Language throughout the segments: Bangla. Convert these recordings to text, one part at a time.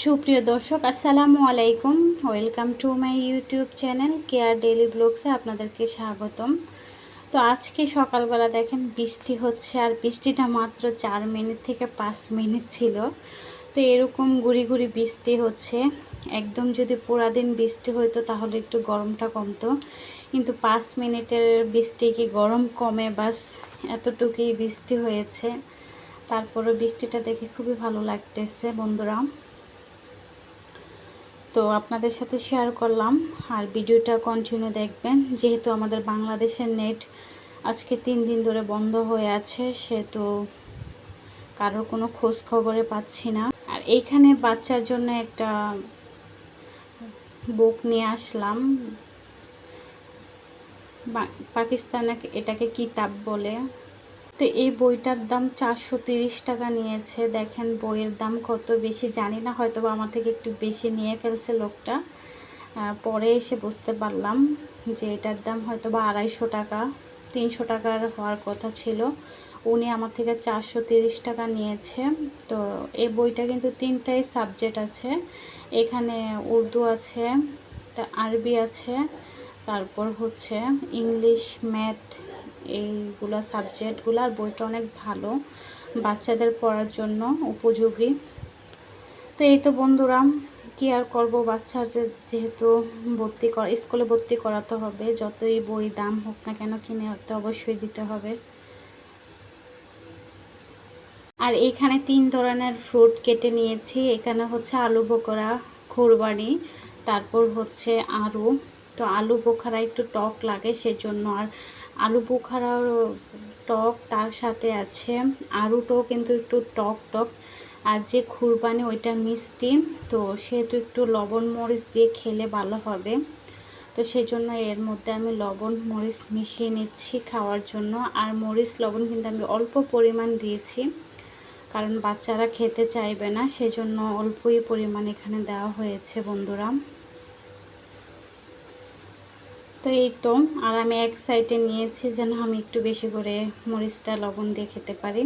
সুপ্রিয় দর্শক, আসসালামু আলাইকুম। Welcome to my YouTube channel care daily ব্লগসে আপনাদেরকে স্বাগতম। তো আজকে সকালবেলা দেখেন বৃষ্টি হচ্ছে, আর বৃষ্টিটা মাত্র চার মিনিট থেকে পাঁচ মিনিট ছিল। তো এরকম গুড়ি গুড়ি বৃষ্টি হচ্ছে। একদম যদি পুরা দিন বৃষ্টি হইতো, তাহলে একটু গরমটা কমতো। কিন্তু পাঁচ মিনিটের বৃষ্টি কি গরম কমে? বাস এতটুকুই বৃষ্টি হয়েছে। তারপরে বৃষ্টিটা দেখে খুবই ভালো লাগতেছে, বন্ধুরা। তো আপনাদের সাথে শেয়ার করলাম। আর ভিডিওটা কন্টিনিউ দেখবেন। যেহেতু আমাদের বাংলাদেশের নেট আজকে তিন দিন ধরে বন্ধ হয়ে আছে, সেহেতু কারোর কোনো খোঁজ খবরে পাচ্ছি না। আর এইখানে বাচ্চার জন্য একটা বুক নিয়ে আসলাম। পাকিস্তানে এটাকে কিতাব বলে। তো এই বইটার দাম চারশো টাকা নিয়েছে। দেখেন বইয়ের দাম কত বেশি জানি না হয়তো আমার থেকে একটু বেশি নিয়ে ফেলছে লোকটা। পরে এসে বুঝতে পারলাম যে এটার দাম হয়তো বা আড়াইশো টাকা, তিনশো টাকার হওয়ার কথা ছিল। উনি আমার থেকে চারশো তিরিশ টাকা নিয়েছে। তো এই বইটা কিন্তু তিনটাই সাবজেক্ট আছে। এখানে উর্দু আছে, তা আরবি আছে, তারপর হচ্ছে ইংলিশ, ম্যাথ এইগুলো সাবজেক্টগুলো আর বইটা অনেক ভালো বাচ্চাদের পড়ার জন্য উপযোগী। তো এই তো বন্ধুরা, কি আর করব? বাচ্চার যেহেতু ভর্তি করা, স্কুলে ভর্তি করাতে হবে, যতই বই দাম হোক না কেন কিনে হতে অবশ্যই দিতে হবে। আর এখানে তিন ধরনের ফ্রুট কেটে নিয়েছি। এখানে হচ্ছে আলু বোকরা, খুরবানি, তারপর হচ্ছে আরু। তো আলু বোখারা একটু টক লাগে, সেজন্য আর আলু বোখারার টক তার সাথে আছে। আলুটাও কিন্তু একটু টক টক। আর যে খুরবানি ওইটা মিষ্টি, তো সেহেতু একটু লবণ মরিচ দিয়ে খেলে ভালো হবে। তো সেই জন্য এর মধ্যে আমি লবণ মরিচ মিশিয়ে নিচ্ছি খাওয়ার জন্য। আর মরিচ, লবণ কিন্তু আমি অল্প পরিমাণ দিয়েছি, কারণ বাচ্চারা খেতে চাইবে না। সেজন্য অল্পই পরিমাণ এখানে দেওয়া হয়েছে বন্ধুরা। তো এই তো, আর আমি এক সাইডে নিয়েছি যেন আমি একটু বেশি করে মরিচটা, লবণ দিয়ে খেতে পারি।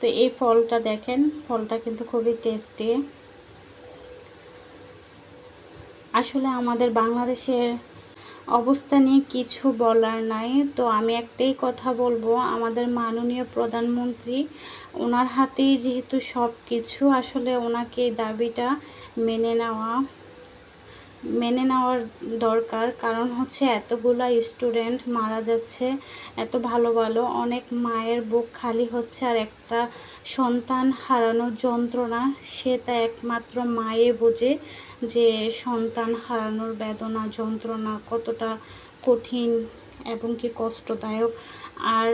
তো এই ফলটা দেখেন, ফলটা কিন্তু খুবই টেস্টি আসলে আমাদের বাংলাদেশের অবস্থা নিয়ে কিছু বলার নাই। তো আমি একটাই কথা বলব, আমাদের মাননীয় প্রধানমন্ত্রী, ওনার হাতেই যেহেতু সব কিছু আসলে ওনাকে দাবিটা মেনে নেওয়া মেনে নেওয়ার দরকার। কারণ হচ্ছে এতগুলা স্টুডেন্ট মারা যাচ্ছে, এত ভালো ভালো অনেক মায়ের বুক খালি হচ্ছে আর একটা সন্তান হারানোর যন্ত্রণা, সে তা একমাত্র মায়ে বোঝে যে সন্তান হারানোর বেদনা, যন্ত্রণা কতটা কঠিন এবং কি কষ্টদায়ক। আর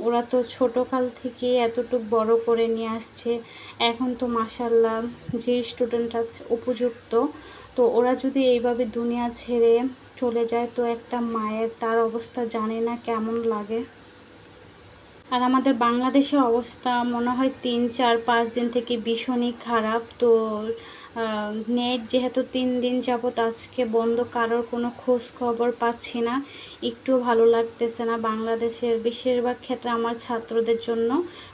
ওরা তো ছোটোকাল থেকে এতটুক বড় করে নিয়ে আসছে। এখন তো মাসাল্লাহ যে স্টুডেন্ট আছে উপযুক্ত, তো ওরা যদি এইভাবে দুনিয়া ছেড়ে চলে যায়, তো একটা মায়ের তার অবস্থা জানে না কেমন লাগে। আর আমাদের বাংলাদেশের অবস্থা মনে হয় তিন, চার, পাঁচ দিন থেকে ভীষণই খারাপ। তো নেট যেহেতু তিন দিন যাবৎ আজকে বন্ধ, কারোর কোনো খোঁজ খবর পাচ্ছি না। একটু ভালো লাগতেছে না বাংলাদেশের বেশিরভাগ ক্ষেত্রে আমার ছাত্রদের জন্য।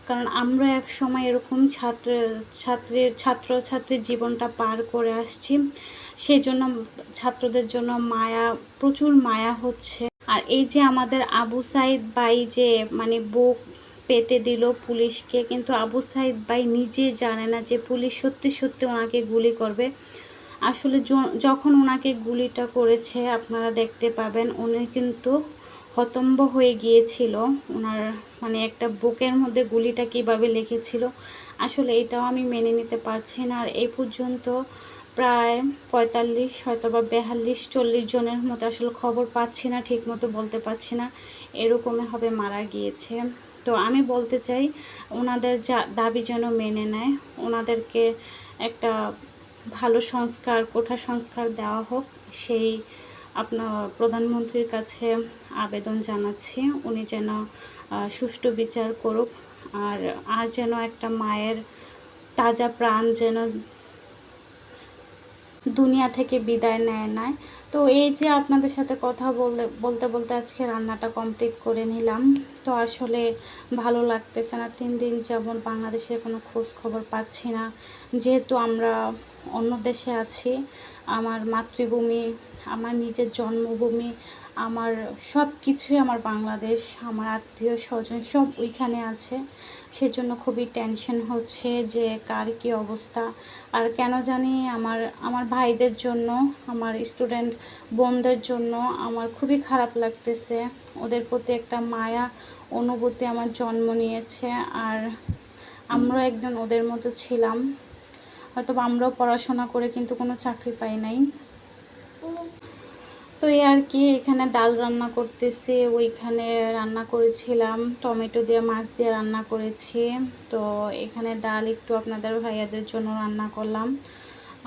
কারণ আমরা এক সময় এরকম ছাত্র ছাত্রীর ছাত্রছাত্রীর জীবনটা পার করে আসছি। সেই জন্য ছাত্রদের জন্য মায়া, প্রচুর মায়া হচ্ছে। আর এই যে আমাদের আবু সাইদ বাই যে মানে বুক পেতে দিল পুলিশকে, কিন্তু আবু সাইদ ভাই নিজে জানে না যে পুলিশ সত্যি সত্যি ওনাকে গুলি করবে। আসলে যখন ওনাকে গুলিটা করেছে, আপনারা দেখতে পাবেন, উনি কিন্তু হতম্ব হয়ে গিয়েছিল। ওনার মানে একটা বুকের মধ্যে গুলিটা কীভাবে লেগেছিল আসলে এটাও আমি মেনে নিতে পারছি না। আর এই পর্যন্ত প্রায় পঁয়তাল্লিশ হয়তো বা বেয়াল্লিশ, চল্লিশ জনের মতো আসলে খবর পাচ্ছি না ঠিক মতো বলতে পারছি না। এরকমই হবে, মারা গিয়েছে। তো আমি বলতে চাই, ওনাদের যা দাবি যেন মেনে নেয়, ওনাদেরকে একটা ভালো সংস্কার, কোঠা সংস্কার দেওয়া হোক, সেই আপনার প্রধানমন্ত্রীর কাছে আবেদন জানাচ্ছি। উনি যেন সুষ্ঠু বিচার করুক, আর আর যেন একটা মায়ের তাজা প্রাণ যেন দুনিয়া থেকে বিদায় নেয় নাই। তো এই যে আপনাদের সাথে কথা বলতে বলতে বলতে আজকে রান্নাটা কমপ্লিট করে নিলাম। তো আসলে ভালো লাগতেছে না। তিন দিন যেমন বাংলাদেশের কোনো খোঁজ খবর পাচ্ছি না। যেহেতু আমরা অন্য দেশে আছি, আমার মাতৃভূমি, আমার নিজের জন্মভূমি আমার সব কিছুই আমার বাংলাদেশ, আমার আত্মীয় স্বজন সব ওইখানে আছে। সেজন্য খুবই টেনশন হচ্ছে যে কার কী অবস্থা। আর কেন জানি আমার আমার ভাইদের জন্য, আমার স্টুডেন্ট বোনদের জন্য আমার খুবই খারাপ লাগতেছে। ওদের প্রতি একটা মায়া, অনুভূতি আমার জন্ম নিয়েছে। আর আমরাও একজন ওদের মতো ছিলাম। হয়তো আমরাও পড়াশোনা করে কিন্তু কোনো চাকরি পাই নাই। তো এই আর কি, এখানে ডাল রান্না করতেছি, ওইখানে রান্না করেছিলাম, টমেটো দিয়ে, মাছ দিয়ে রান্না করেছি। তো এখানে ডাল একটু আপনাদের ভাইয়াদের জন্য রান্না করলাম।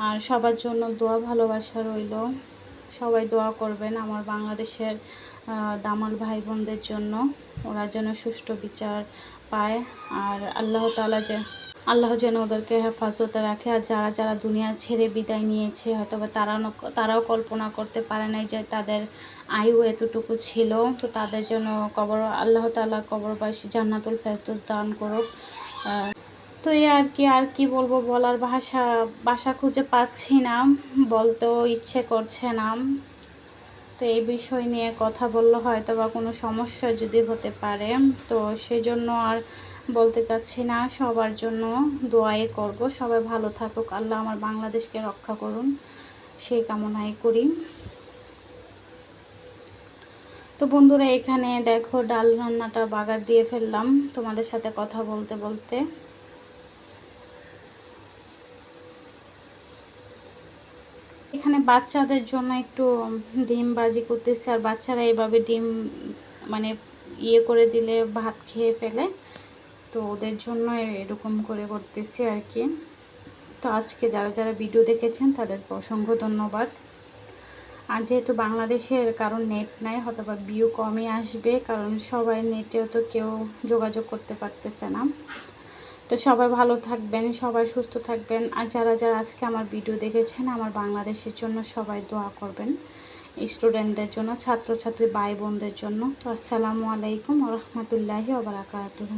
আর সবার জন্য দোয়া, ভালোবাসা রইল। সবাই দোয়া করবেন আমার বাংলাদেশের দামাল ভাই বোনদের জন্য। ওরা যেন সুষ্ঠু বিচার পায়। আর আল্লাহ তালা যে আল্লাহ যেন ওদেরকে হেফাজতে রাখে আর যারা যারা দুনিয়া ছেড়ে বিদায় নিয়েছে হয়তো বা তারা তারাও কল্পনা করতে পারে নাই যে তাদের আয়ু এতটুকু ছিল। তো তাদের জন্য কবর, আল্লাহ তালা কবরবাসী জান্নাতুল ফেরদৌস দান করুক। তো এই আর কি আর কি বলব বলার ভাষা ভাষা খুঁজে পাচ্ছি না, বলতেও ইচ্ছে করছে না। তো এই বিষয় নিয়ে কথা বললে হয়তো বা কোনো সমস্যা যদি হতে পারে। তো সেই জন্য আর বলতে চাচ্ছি না, সবার জন্য দোয়াই করব। সবাই ভালো থাকুক, আল্লাহ আমার বাংলাদেশকে রক্ষা করুন সেই কামনাই করি। তো বন্ধুরা, এখানে দেখো ডাল রান্নাটা বাগার দিয়ে ফেললাম, তোমাদের সাথে কথা বলতে বলতে। এখানে বাচ্চাদের জন্য একটু ডিম বাজি করতেছে, আর বাচ্চারা এভাবে ডিম মানে ইয়ে করে দিলে, ভাত খেয়ে ফেলে। তো ওদের জন্য এরকম করে করতেছি আর কি। তো আজকে যারা যারা ভিডিও দেখেছেন, তাদেরকে অসংখ্য ধন্যবাদ। আর যেহেতু বাংলাদেশের কারণ নেট নাই হয়তো বা বিউ কমই আসবে, কারণ সবাই নেটেও তো কেউ যোগাযোগ করতে পারতেছে না। তো সবাই ভালো থাকবেন, সবাই সুস্থ থাকবেন। আর যারা যারা আজকে আমার ভিডিও দেখেছেন, আমার বাংলাদেশের জন্য সবাই দোয়া করবেন। স্টুডেন্টদের জন্য, ছাত্রছাত্রী ভাই বোনদের জন্য। তো আসসালামু আলাইকুম রহমতুল্লাহি ওবরাকাতুহ